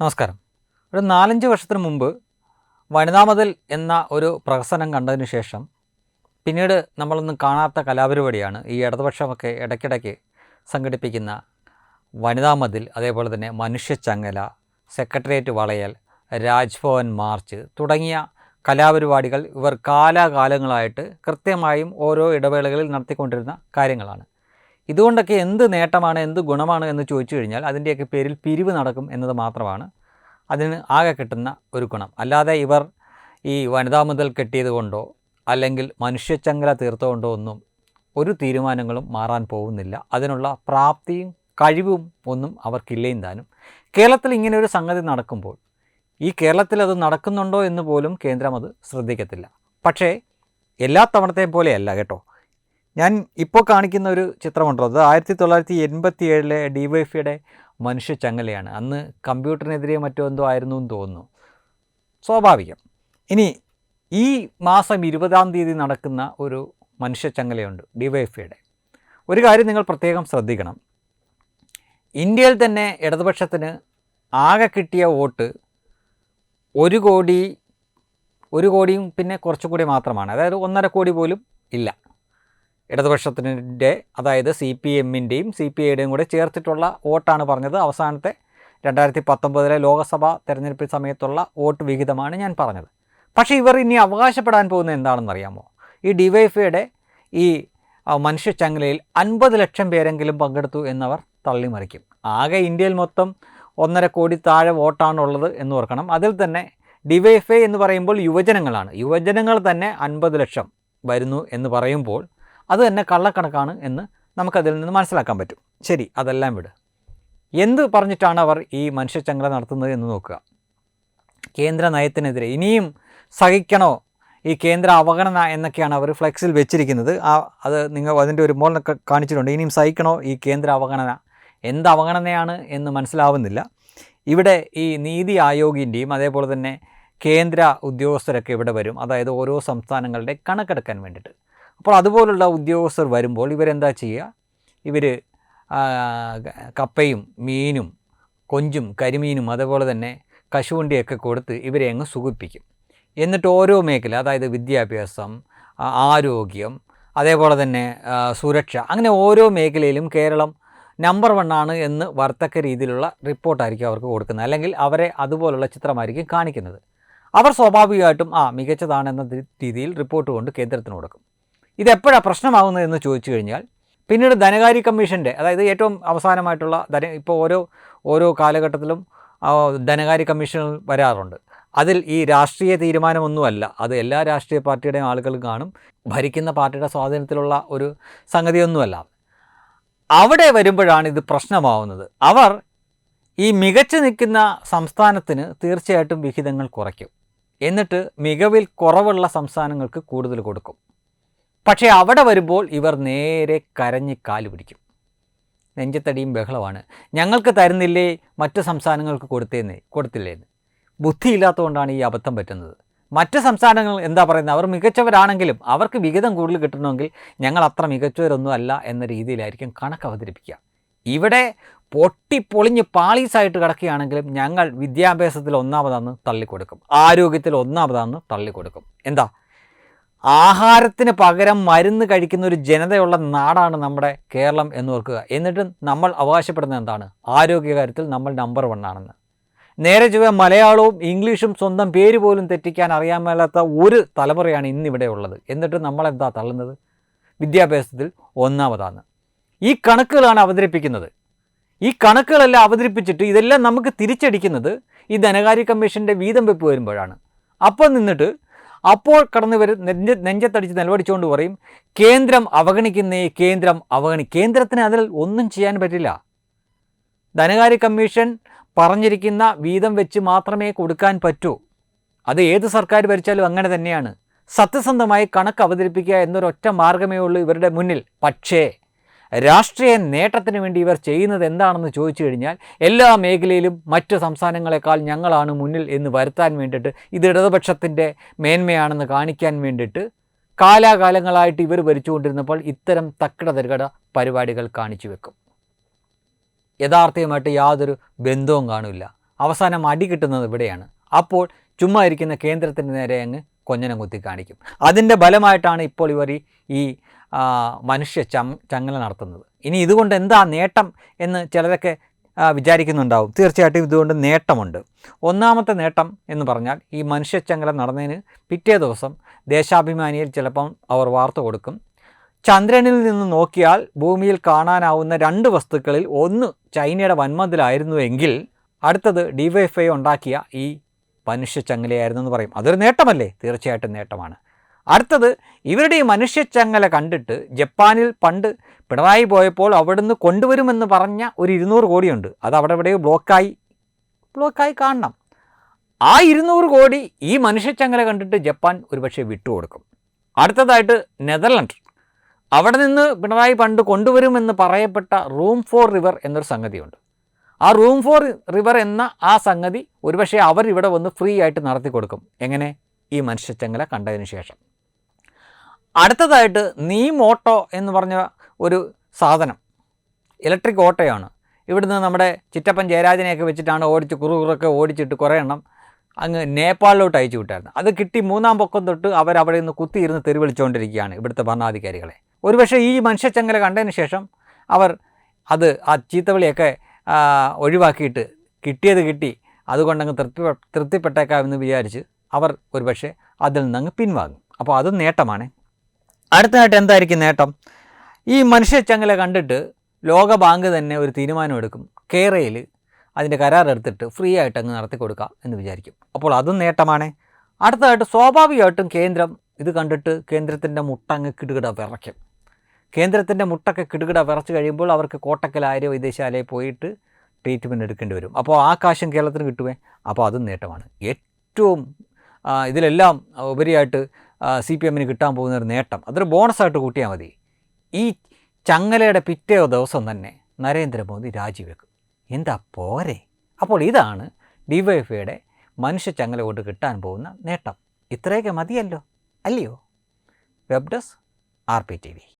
നമസ്കാരം. ഒരു നാലഞ്ച് വർഷത്തിന് മുമ്പ് വനിതാ മതിൽ എന്ന ഒരു പ്രഹസനം കണ്ടതിന് ശേഷം പിന്നീട് നമ്മളൊന്നും കാണാത്ത കലാപരിപാടിയാണ് ഈ ഇടതുപക്ഷമൊക്കെ ഇടയ്ക്കിടയ്ക്ക് സംഘടിപ്പിക്കുന്ന വനിതാ മതിൽ അതേപോലെ തന്നെ മനുഷ്യച്ചങ്ങല സെക്രട്ടേറിയറ്റ് വളയൽ രാജ്ഭവൻ മാർച്ച് തുടങ്ങിയ കലാപരിപാടികൾ ഇവർ കാലാകാലങ്ങളായിട്ട് കൃത്യമായും ഓരോ ഇടവേളകളിൽ നടത്തിക്കൊണ്ടിരുന്ന കാര്യങ്ങളാണ്. ഇതുകൊണ്ടൊക്കെ എന്ത് നേട്ടമാണ് എന്ത് ഗുണമാണ് എന്ന് ചോദിച്ചു കഴിഞ്ഞാൽ അതിന്റെയൊക്കെ പേരിൽ പിരിവ് നടക്കും എന്നത് മാത്രമാണ്. അതിന് ആകെ കിട്ടുന്ന ഒരു ഗുണം. അല്ലാതെ ഇവർ ഈ വനിതാ മുതൽ കെട്ടിയത് കൊണ്ടോ അല്ലെങ്കിൽ മനുഷ്യച്ചങ്കല തീർത്തുകൊണ്ടോ ഒന്നും ഒരു തീരുമാനങ്ങളും മാറാൻ പോകുന്നില്ല. അതിനുള്ള പ്രാപ്തിയും കഴിവും ഒന്നും അവർക്കില്ലേയും താനും. കേരളത്തിൽ ഇങ്ങനെ ഒരു സംഗതി നടക്കുമ്പോൾ ഈ കേരളത്തിൽ അത് നടക്കുന്നുണ്ടോ എന്ന് പോലും കേന്ദ്രം അത് ശ്രദ്ധിക്കത്തില്ല. പക്ഷേ എല്ലാ തവണത്തെയും പോലെയല്ല കേട്ടോ. ഞാൻ ഇപ്പോൾ കാണിക്കുന്ന ഒരു ചിത്രമുണ്ടോ അത് ആയിരത്തി തൊള്ളായിരത്തി എൺപത്തി ഏഴിലെ ഡി വൈ എഫിയുടെ മനുഷ്യ ചങ്ങലയാണ്. അന്ന് കമ്പ്യൂട്ടറിനെതിരെ മറ്റോ എന്തോ ആയിരുന്നു എന്ന് തോന്നുന്നു. സ്വാഭാവികം. ഇനി ഈ മാസം ഇരുപതാം തീയതി നടക്കുന്ന ഒരു മനുഷ്യ ചങ്ങലയുണ്ട് ഡി വൈ എഫിയുടെ ഒരു കാര്യം നിങ്ങൾ പ്രത്യേകം ശ്രദ്ധിക്കണം. ഇന്ത്യയിൽ തന്നെ ഇടതുപക്ഷത്തിന് ആകെ കിട്ടിയ വോട്ട് ഒരു കോടി ഒരു കോടിയും പിന്നെ കുറച്ചുകൂടി മാത്രമാണ്. അതായത് ഒന്നര കോടി പോലും ഇല്ല. ഇടതുപക്ഷത്തിന്റെ അതായത് സി പി എമ്മിന്റെയും സി പി ഐയുടെയും കൂടെ ചേർത്തിട്ടുള്ള വോട്ടാണ് പറഞ്ഞത്. അവസാനത്തെ രണ്ടായിരത്തി പത്തൊമ്പതിലെ ലോക്സഭാ തെരഞ്ഞെടുപ്പ് സമയത്തുള്ള വോട്ട് വിഹിതമാണ് ഞാൻ പറഞ്ഞത്. പക്ഷേ ഇവർ ഇനി അവകാശപ്പെടാൻ പോകുന്നത് എന്താണെന്നറിയാമോ? ഈ ഡിവൈഫൈയുടെ ഈ മനുഷ്യച്ചങ്ങലയിൽ അൻപത് ലക്ഷം പേരെങ്കിലും പങ്കെടുത്തു എന്നവർ തള്ളിമറിക്കും. ആകെ ഇന്ത്യയിൽ മൊത്തം ഒന്നര കോടി താഴെ വോട്ടാണുള്ളത് എന്ന് ഓർക്കണം. അതിൽ തന്നെ ഡിവൈഫൈ എന്ന് പറയുമ്പോൾ യുവജനങ്ങളാണ്. യുവജനങ്ങൾ തന്നെ അൻപത് ലക്ഷം വരുന്നു എന്ന് പറയുമ്പോൾ അത് തന്നെ കള്ളക്കണക്കാണ് എന്ന് നമുക്കതിൽ നിന്ന് മനസ്സിലാക്കാൻ പറ്റും. ശരി അതെല്ലാം വിട്. എന്ത് പറഞ്ഞിട്ടാണ് അവർ ഈ മനുഷ്യച്ചങ്ങല നടത്തുന്നത് എന്ന് നോക്കുക? കേന്ദ്ര നയത്തിനെതിരെ ഇനിയും സഹിക്കണോ? ഈ കേന്ദ്ര അവഗണന എന്നൊക്കെയാണ് അവർ ഫ്ലെക്സിൽ വെച്ചിരിക്കുന്നത്. ആ അത് നിങ്ങൾ അതിന്റെ ഒരു മോളിനൊക്കെ കാണിച്ചിട്ടുണ്ട്. ഇനിയും സഹിക്കണോ ഈ കേന്ദ്ര അവഗണന? എന്ത് അവഗണനയാണ് എന്ന് മനസ്സിലാവുന്നില്ല. ഇവിടെ ഈ നീതി ആയോഗിന്റെയും അതേപോലെ തന്നെ കേന്ദ്ര ഉദ്യോഗസ്ഥരൊക്കെ ഇവിടെ വരും. അതായത് ഓരോ സംസ്ഥാനങ്ങളുടെ കണക്കെടുക്കാൻ വേണ്ടിയിട്ട്. അപ്പോൾ അതുപോലുള്ള ഉദ്യോഗസ്ഥർ വരുമ്പോൾ ഇവരെന്താ ചെയ്യുക? ഇവർ കപ്പയും മീനും കൊഞ്ചും കരിമീനും അതുപോലെ തന്നെ കശുവണ്ടിയൊക്കെ കൊടുത്ത് ഇവരെ അങ്ങ് സുഖിപ്പിക്കും. എന്നിട്ട് ഓരോ മേഖല അതായത് വിദ്യാഭ്യാസം ആരോഗ്യം അതേപോലെ തന്നെ സുരക്ഷ അങ്ങനെ ഓരോ മേഖലയിലും കേരളം നമ്പർ വൺ ആണ് എന്ന് വർത്തക്ക രീതിയിലുള്ള റിപ്പോർട്ടായിരിക്കും അവർക്ക് കൊടുക്കുന്നത്. അല്ലെങ്കിൽ അവരെ അതുപോലുള്ള ചിത്രമായിരിക്കും കാണിക്കുന്നത്. അവർ സ്വാഭാവികമായിട്ടും ആ മികച്ചതാണെന്ന രീതിയിൽ റിപ്പോർട്ട് കൊണ്ട് കേന്ദ്രത്തിന് കൊടുക്കും. ഇതെപ്പോഴാണ് പ്രശ്നമാകുന്നത് എന്ന് ചോദിച്ചു കഴിഞ്ഞാൽ പിന്നീട് ധനകാര്യ കമ്മീഷന്റെ അതായത് ഏറ്റവും അവസാനമായിട്ടുള്ള ധന ഇപ്പോൾ ഓരോ ഓരോ കാലഘട്ടത്തിലും ധനകാര്യ കമ്മീഷൻ വരാറുണ്ട്. അതിൽ ഈ രാഷ്ട്രീയ തീരുമാനമൊന്നുമല്ല അത് എല്ലാ രാഷ്ട്രീയ പാർട്ടിയുടെയും ആളുകൾ കാണും ഭരിക്കുന്ന പാർട്ടിയുടെ സ്വാധീനത്തിലുള്ള ഒരു സംഗതിയൊന്നുമല്ല. അവിടെ വരുമ്പോഴാണ് ഇത് പ്രശ്നമാവുന്നത്. അവർ ഈ മികച്ചു നിൽക്കുന്ന സംസ്ഥാനത്തിന് തീർച്ചയായിട്ടും വിഹിതങ്ങൾ കുറയ്ക്കും. എന്നിട്ട് മികവിൽ കുറവുള്ള സംസ്ഥാനങ്ങൾക്ക് കൂടുതൽ കൊടുക്കും. പക്ഷേ അവിടെ വരുമ്പോൾ ഇവർ നേരെ കരഞ്ഞ് കാൽ പിടിക്കും. നെഞ്ചത്തടിയും ബഹളമാണ്. ഞങ്ങൾക്ക് തരുന്നില്ലേ? മറ്റു സംസ്ഥാനങ്ങൾക്ക് കൊടുത്തേന്നേ കൊടുത്തില്ലേന്ന്. ബുദ്ധിയില്ലാത്തതുകൊണ്ടാണ് ഈ അബദ്ധം പറ്റുന്നത്. മറ്റ് സംസ്ഥാനങ്ങൾ എന്താ പറയുന്നത്? അവർ മികച്ചവരാണെങ്കിലും അവർക്ക് വിഹിതം കൂടുതൽ കിട്ടണമെങ്കിൽ ഞങ്ങൾ അത്ര മികച്ചവരൊന്നും അല്ല എന്ന രീതിയിലായിരിക്കും കണക്ക് അവതരിപ്പിക്കുക. ഇവിടെ പൊട്ടിപ്പൊളിഞ്ഞ് പാളീസായിട്ട് കിടക്കുകയാണെങ്കിലും ഞങ്ങൾ വിദ്യാഭ്യാസത്തിൽ ഒന്നാമതാന്ന് തള്ളിക്കൊടുക്കും. ആരോഗ്യത്തിൽ ഒന്നാമതാന്ന് തള്ളിക്കൊടുക്കും. എന്താ? ആഹാരത്തിന് പകരം മരുന്ന് കഴിക്കുന്ന ഒരു ജനതയുള്ള നാടാണ് നമ്മുടെ കേരളം എന്ന് ഓർക്കുക. എന്നിട്ടും നമ്മൾ അവകാശപ്പെടുന്നത് എന്താണ്? ആരോഗ്യകാര്യത്തിൽ നമ്മൾ നമ്പർ വൺ ആണെന്ന്. നേരെ ചൊവ്വ മലയാളവും ഇംഗ്ലീഷും സ്വന്തം പേര് പോലും തെറ്റിക്കാൻ അറിയാൻ മേലാത്ത ഒരു തലമുറയാണ് ഇന്നിവിടെ ഉള്ളത്. എന്നിട്ട് നമ്മളെന്താ തള്ളുന്നത്? വിദ്യാഭ്യാസത്തിൽ ഒന്നാമതാണ്. ഈ കണക്കുകളാണ് അവതരിപ്പിക്കുന്നത്. ഈ കണക്കുകളെല്ലാം അവതരിപ്പിച്ചിട്ട് ഇതെല്ലാം നമുക്ക് തിരിച്ചടിക്കുന്നത് ഈ ധനകാര്യ കമ്മീഷന്റെ വീതം വെപ്പ് വരുമ്പോഴാണ്. അപ്പോൾ നിന്നിട്ട് അപ്പോൾ കടന്നു വരും നെഞ്ച നെഞ്ചത്തടിച്ച് നിലവടിച്ചുകൊണ്ട് പറയും കേന്ദ്രം അവഗണിക്കുന്നേ കേന്ദ്രം അവഗണി കേന്ദ്രത്തിന് അതിൽ ഒന്നും ചെയ്യാൻ പറ്റില്ല. ധനകാര്യ കമ്മീഷൻ പറഞ്ഞിരിക്കുന്ന വീതം വെച്ച് മാത്രമേ കൊടുക്കാൻ പറ്റൂ. അത് ഏത് സർക്കാർ ഭരിച്ചാലും അങ്ങനെ തന്നെയാണ്. സത്യസന്ധമായി കണക്ക് അവതരിപ്പിക്കുക എന്നൊരൊറ്റ മാർഗമേ ഉള്ളൂ ഇവരുടെ മുന്നിൽ. പക്ഷേ രാഷ്ട്രീയ നേട്ടത്തിന് വേണ്ടി ഇവർ ചെയ്യുന്നത് എന്താണെന്ന് ചോദിച്ചു കഴിഞ്ഞാൽ എല്ലാ മേഖലയിലും മറ്റ് സംസ്ഥാനങ്ങളെക്കാൾ ഞങ്ങളാണ് മുന്നിൽ എന്ന് വരുത്താൻ വേണ്ടിയിട്ട് ഇത് ഇടതുപക്ഷത്തിന്റെ മേന്മയാണെന്ന് കാണിക്കാൻ വേണ്ടിയിട്ട് കാലാകാലങ്ങളായിട്ട് ഇവർ ഭരിച്ചുകൊണ്ടിരുന്നപ്പോൾ ഇത്തരം തക്കട തരികട പരിപാടികൾ കാണിച്ചു വെക്കും. യഥാർത്ഥമായിട്ട് യാതൊരു ബന്ധവും കാണില്ല. അവസാനം അടി കിട്ടുന്നത് ഇവിടെയാണ്. അപ്പോൾ ചുമ്മാ ഇരിക്കുന്ന കേന്ദ്രത്തിന് നേരെ അങ്ങ് കൊഞ്ഞനം കുത്തി കാണിക്കും. അതിന്റെ ബലമായിട്ടാണ് ഇപ്പോൾ ഇവർ ഈ മനുഷ്യ ചങ്ങല നടത്തുന്നത്. ഇനി ഇതുകൊണ്ട് എന്താ നേട്ടം എന്ന് ചിലരൊക്കെ വിചാരിക്കുന്നുണ്ടാവും. തീർച്ചയായിട്ടും ഇതുകൊണ്ട് നേട്ടമുണ്ട്. ഒന്നാമത്തെ നേട്ടം എന്ന് പറഞ്ഞാൽ ഈ മനുഷ്യച്ചങ്ങല നടന്നതിന് പിറ്റേ ദിവസം ദേശാഭിമാനിയിൽ ചിലപ്പം അവർ വാർത്ത കൊടുക്കും. ചന്ദ്രനിൽ നിന്ന് നോക്കിയാൽ ഭൂമിയിൽ കാണാനാവുന്ന രണ്ട് വസ്തുക്കളിൽ ഒന്ന് ചൈനയുടെ വൻമതിലായിരുന്നുവെങ്കിൽ അടുത്തത് ഡിവൈഫൈ ഉണ്ടാക്കിയ ഈ മനുഷ്യച്ചങ്ങലയായിരുന്നു എന്ന് പറയും. അതൊരു നേട്ടമല്ലേ? തീർച്ചയായിട്ടും നേട്ടമാണ്. അടുത്തത് ഇവരുടെ ഈ മനുഷ്യച്ചങ്ങല കണ്ടിട്ട് ജപ്പാനിൽ പണ്ട് പിണറായി പോയപ്പോൾ അവിടുന്ന് കൊണ്ടുവരുമെന്ന് പറഞ്ഞ ഒരു ഇരുന്നൂറ് കോടിയുണ്ട്. അത് അവിടെ എവിടെയോ ബ്ലോക്കായി. ബ്ലോക്കായി കാണണം. ആ ഇരുന്നൂറ് കോടി ഈ മനുഷ്യച്ചങ്ങല കണ്ടിട്ട് ജപ്പാൻ ഒരുപക്ഷെ വിട്ടുകൊടുക്കും. അടുത്തതായിട്ട് നെതർലൻഡ്. അവിടെ നിന്ന് പിണറായി പണ്ട് കൊണ്ടുവരുമെന്ന് പറയപ്പെട്ട റൂം ഫോർ റിവർ എന്നൊരു സംഗതിയുണ്ട്. ആ റൂം ഫോർ റിവർ എന്ന ആ സംഗതി ഒരുപക്ഷെ അവർ ഇവിടെ വന്ന് ഫ്രീ ആയിട്ട് നടത്തി കൊടുക്കും എങ്ങനെ? ഈ മനുഷ്യച്ചങ്ങല കണ്ടതിന് ശേഷം. അടുത്തതായിട്ട് നീം ഓട്ടോ എന്ന് പറഞ്ഞ ഒരു സാധനം. ഇലക്ട്രിക് ഓട്ടോയാണ്. ഇവിടുന്ന് നമ്മുടെ ചിറ്റപ്പൻ ജയരാജനെയൊക്കെ വെച്ചിട്ടാണ് ഓടിച്ച് കുറുകുറൊക്കെ ഓടിച്ചിട്ട് കുറേ എണ്ണം അങ്ങ് നേപ്പാളിലോട്ട് അയച്ചു വിട്ടായിരുന്നു. അത് കിട്ടി മൂന്നാം പൊക്കം തൊട്ട് അവരവിടെ നിന്ന് കുത്തിയിരുന്ന് തെരുവിളിച്ചുകൊണ്ടിരിക്കുകയാണ് ഇവിടുത്തെ ഭരണാധികാരികളെ. ഒരുപക്ഷെ ഈ മനുഷ്യച്ചങ്ങല കണ്ടതിന് ശേഷം അവർ അത് ആ ചീത്തവിളിയൊക്കെ ഒഴിവാക്കിയിട്ട് കിട്ടിയത് കിട്ടി. അതുകൊണ്ടങ്ങ് തൃപ്തി തൃപ്തിപ്പെട്ടേക്കാമെന്ന് വിചാരിച്ച് അവർ ഒരുപക്ഷെ അതിൽ നിന്നങ്ങ് പിൻവാങ്ങും. അപ്പോൾ അതും നേട്ടമാണ്. അടുത്തതായിട്ട് എന്തായിരിക്കും നേട്ടം? ഈ മനുഷ്യച്ചങ്ങല കണ്ടിട്ട് ലോകബാങ്ക് തന്നെ ഒരു തീരുമാനമെടുക്കും. കേരയിൽ അതിന്റെ കരാറെടുത്തിട്ട് ഫ്രീ ആയിട്ട് അങ്ങ് നടത്തി കൊടുക്കാം എന്ന് വിചാരിക്കും. അപ്പോൾ അതും നേട്ടമാണ്. അടുത്തതായിട്ട് സ്വാഭാവികമായിട്ടും കേന്ദ്രം ഇത് കണ്ടിട്ട് കേന്ദ്രത്തിന്റെ മുട്ട അങ്ങ് കിടുകിട വിറയ്ക്കും. കേന്ദ്രത്തിന്റെ മുട്ടൊക്കെ കിടുകിട വിറച്ച് കഴിയുമ്പോൾ അവർക്ക് കോട്ടക്കൽ വൈദ്യശാലയിൽ പോയിട്ട് ട്രീറ്റ്മെന്റ് എടുക്കേണ്ടി വരും. അപ്പോൾ ആ കാശും കേരളത്തിന് കിട്ടുമേ? അപ്പോൾ അതും നേട്ടമാണ്. ഏറ്റവും ഇതിലെല്ലാം ഉപരിയായിട്ട് സി പി എമ്മിന് കിട്ടാൻ പോകുന്ന ഒരു നേട്ടം. അതൊരു ബോണസായിട്ട് കൂട്ടിയാൽ മതി. ഈ ചങ്ങലയുടെ പിറ്റേ ദിവസം തന്നെ നരേന്ദ്രമോദി രാജിവെക്കും. എന്താ പോരെ? അപ്പോൾ ഇതാണ് ഡിവൈഎഫ്ഐയുടെ മനുഷ്യ ചങ്ങല കൊണ്ട് കിട്ടാൻ പോകുന്ന നേട്ടം. ഇത്രയൊക്കെ മതിയല്ലോ? അല്ലയോ? Web desk R P T V.